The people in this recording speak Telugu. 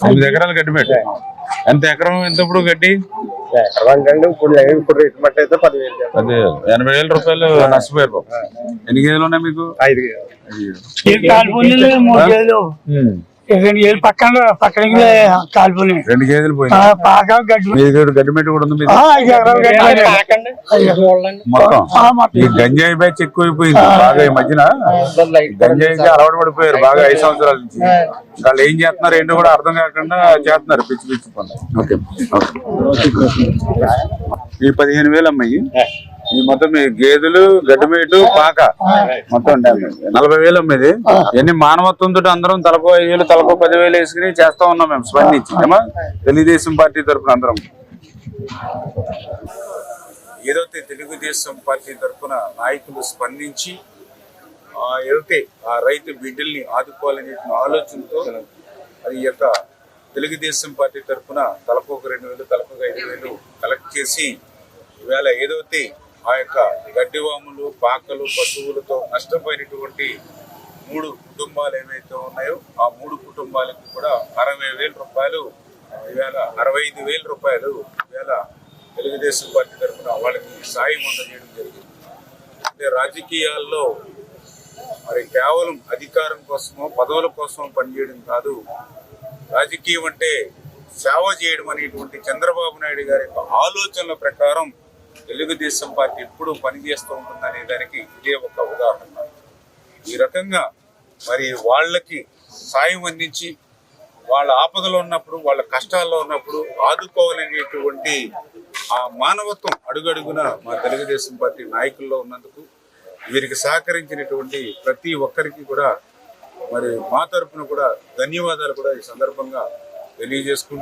తొమ్మిది ఎకరాలు గడ్డి పెట్టు. ఎంత ఎకరం ఎంత ఇప్పుడు గడ్డి? ఎనభై వేల రూపాయలు నష్టపోయారు పాపం. ఎన్ని గేదెలు ఉన్నాయి మీకు? ఐదు రెండు వేలు పక్కన పక్కన కాల్పులు రెండు గేదెలు పోయినాయి. పాక గడ్డి మీ దగ్గర గడ్డి మెట్టు కూడా ఉంది మొత్తం. ఈ గంజాయి బ్యాచ్ ఎక్కువైపోయింది. బాగా ఈ మధ్యన? గంజాయికి అలవాటు పడిపోయారు. బాగా ఐదు సంవత్సరాల నుంచి. వాళ్ళు ఏం చేస్తున్నారు ఏంటో కూడా అర్థం కాకుండా చేస్తున్నారు. పిచ్చి పిచ్చి పనులు. ఓకే. ఈ పదిహేను వేలు అమ్మాయి. ఈ మొత్తం గేదెలు గడ్డిమేటు పాక మొత్తం నలభై వేలు అమ్మేది. ఎన్ని మానవత్వంతో అందరం తలకో ఐదు వేలు తలకో పదివేలు వేసుకుని చేస్తా ఉన్నాం మేము స్పందించి. తెలుగుదేశం పార్టీ తరఫున అందరం. ఏదైతే తెలుగుదేశం పార్టీ తరఫున నాయకులు స్పందించి ఆ ఆ రైతు బిడ్డల్ని ఆదుకోవాలనే ఆలోచనతో అది ఈ యొక్క తెలుగుదేశం పార్టీ తరఫున తలకు ఒక రెండు వేలు తలకు ఐదు వేలు కలెక్ట్ చేసి ఈవేళ ఏదైతే ఆ యొక్క గడ్డివాములు పాకలు పశువులతో నష్టపోయినటువంటి మూడు కుటుంబాలు ఏవైతే ఉన్నాయో ఆ మూడు కుటుంబాలకి కూడా అరవై వేల రూపాయలు ఈవేళ అరవై ఐదు వేల రూపాయలు ఈవేళ తెలుగుదేశం పార్టీ తరఫున వాళ్ళకి సాయం అందజేయడం జరిగింది. అంటే రాజకీయాల్లో మరి కేవలం అధికారం కోసమో పదవుల కోసమో పనిచేయడం కాదు. రాజకీయం అంటే సేవ చేయడం అనేటువంటి చంద్రబాబు నాయుడు గారి యొక్క ఆలోచనల ప్రకారం తెలుగుదేశం పార్టీ ఎప్పుడు పనిచేస్తూ ఉంటుందనే దానికి ఇదే ఒక ఉదాహరణ. ఈ రకంగా మరి వాళ్ళకి సాయం అందించి వాళ్ళ ఆపదలో ఉన్నప్పుడు వాళ్ళ కష్టాల్లో ఉన్నప్పుడు ఆదుకోవాలనేటువంటి ఆ మానవత్వం అడుగడుగున మా తెలుగుదేశం పార్టీ నాయకుల్లో ఉన్నందుకు వీరికి సహకరించినటువంటి ప్రతి ఒక్కరికి కూడా మరి మా తరపున కూడా ధన్యవాదాలు కూడా ఈ సందర్భంగా తెలియజేసుకుంటూ